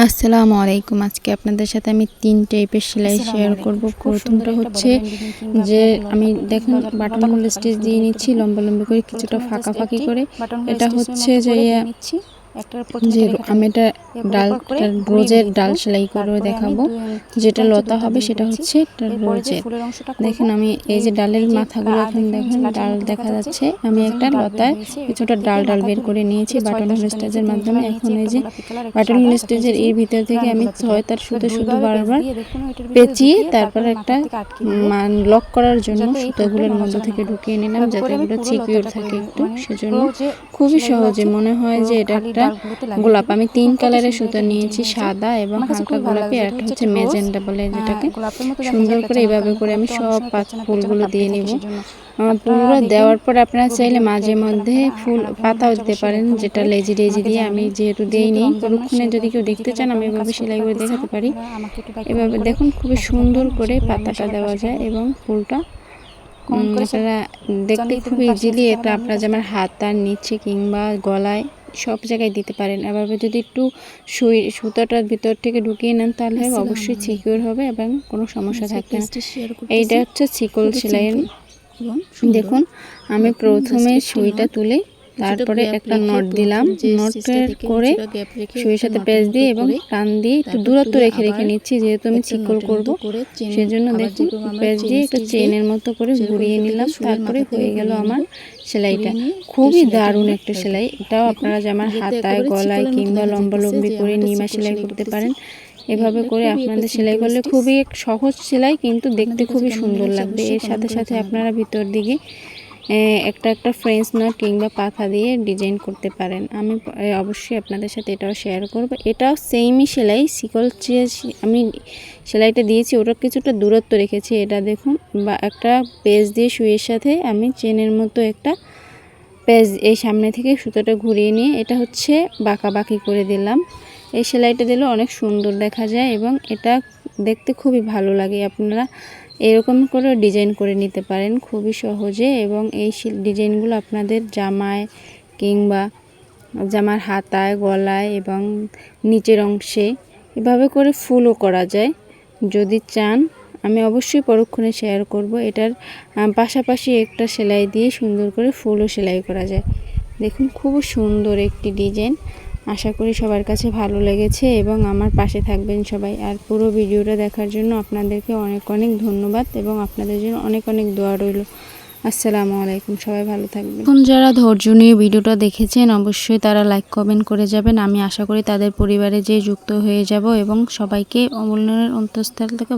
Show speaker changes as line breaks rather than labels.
আসসালামু আলাইকুম। আজকে আপনাদের সাথে আমি তিন টাইপের সেলাই শেয়ার করব। প্রথমটা হচ্ছে যে আমি দেখুন বাটন স্টেজ স্টিচ দিয়ে নিচ্ছি লম্বা লম্বা করে কিছুটা ফাঁকা ফাঁকি করে। এটা হচ্ছে যে যে আমি এটা ডাল রোজের ডাল সেলাই করে দেখাবো। যেটা লতা হবে সেটা হচ্ছে রোজের। দেখুন আমি এই যে ডালের মাথাগুলো এখন দেখুন ডাল দেখা যাচ্ছে। আমি একটা লতায় কিছুটা ডাল ডাল বের করে নিয়েছি বাটন হোল স্টিচের মাধ্যমে এখন এই যে বাটন হোল স্টিচের এর ভিতর থেকে আমি ছয় তার সুতো শুধু বারবার পেঁচিয়ে তারপর একটা মান লক করার জন্য সুতোগুলোর মধ্যে থেকে ঢুকিয়ে নিলাম যাতে এগুলো সিকিউর থাকে একটু সেজন্য খুবই সহজে মনে হয় যে এটা একটা গোলাপ। আমি তিন কালারের সুতো নিয়েছি সাদা এবং হালকা গোলাপি আর একটা হচ্ছে মেজেন্ডা বলে যেটাকে। সুন্দর করে এইভাবে করে আমি সব পাঁচ ফুলগুলো দিয়ে নিব। ফুলগুলো দেওয়ার পর আপনারা চাইলে মাঝে মধ্যে ফুল পাতাও দিতে পারেন যেটা লেজি লেজি দিয়ে আমি যেহেতু দিইনি পরক্ষণে যদি কেউ দেখতে চান আমি এভাবে সেলাই করে দেখাতে পারি। এভাবে দেখুন খুবই সুন্দর করে পাতাটা দেওয়া যায় এবং ফুলটা আপনারা দেখতে খুব ইজিলি এটা আপনারা যেমন হাত আর নিচে কিংবা গলায় সব জায়গায় দিতে পারেন। এভাবে যদি একটু সুই সুতাটার ভিতর থেকে ঢুকিয়ে নেন তাহলে অবশ্যই সিকিউর হবে এবং কোনো সমস্যা থাকবে না। এইটা হচ্ছে শিকল সেলাইয়ের দেখুন আমি প্রথমে সুইটা তুলে তারপরে একটা নট দিলাম। নটের করে সুইয়ের সাথে পেঁচ দিয়ে এবং টান দিয়ে একটু দূরত্ব রেখে রেখে নিচ্ছি যেহেতু আমি চিকল করব। সেজন্য দেখুন পেঁচ দিয়ে একটু চেনের মতো করে ঘুরিয়ে নিলাম তারপরে হয়ে গেল আমার সেলাইটা। খুবই দারুণ একটা সেলাই। এটাও আপনারা যেমন হাতায় গলায় কিংবা লম্বা লম্বি করে নিমা সেলাই করতে পারেন এভাবে করে আপনাদের সেলাই করলে খুবই এক সহজ সেলাই কিন্তু দেখতে খুবই সুন্দর লাগবে। এর সাথে সাথে আপনারা ভিতর দিকে একটা একটা ফ্রেঞ্চ নট কিংবা পাথা দিয়ে ডিজাইন করতে পারেন। আমি অবশ্যই আপনাদের সাথে এটাও শেয়ার করব। এটাও সেমই সেলাই, শিকল চেয়ে আমি সেলাইটা দিয়েছি, ওটা কিছুটা দূরত্ব রেখেছি। এটা দেখুন, বা একটা পেজ দিয়ে শুয়ের সাথে আমি চেনের মতো একটা পেজ এই সামনে থেকে সুতোটা ঘুরিয়ে নিয়ে এটা হচ্ছে বাঁকা বাঁকি করে দিলাম। এই সেলাইটা দিলে অনেক সুন্দর দেখা যায় এবং এটা দেখতে খুবই ভালো লাগে আপনারা। এরকম করে ডিজাইন করে নিতে পারেন, খুবই সহজে। এবং এই ডিজাইনগুলো আপনাদের জামায় কিংবা জামার হাতায়, গলায় এবং নিচের অংশে এভাবে করে ফুলও করা যায়। যদি চান, আমি অবশ্যই পরক্ষণে শেয়ার করব। এটার পাশাপাশি একটা সেলাই দিয়ে সুন্দর করে ফুলও সেলাই করা যায়। দেখুন খুব সুন্দর একটি ডিজাইন। আশা করি সবার কাছে ভালো লেগেছে এবং আমার পাশে থাকবেন সবাই। আর পুরো ভিডিওটা দেখার জন্য আপনাদেরকে অনেক অনেক ধন্যবাদ এবং আপনাদের জন্য অনেক অনেক দোয়া রইল। আসসালামু আলাইকুম, সবাই ভালো থাকবেন। এখন যারা ধৈর্য নিয়ে ভিডিওটা দেখেছেন, অবশ্যই তারা লাইক কমেন্ট করে যাবেন। আমি আশা করি তাদের পরিবারে যে যুক্ত হয়ে যাব এবং সবাইকে অমূল্যের অন্তঃস্থল থেকে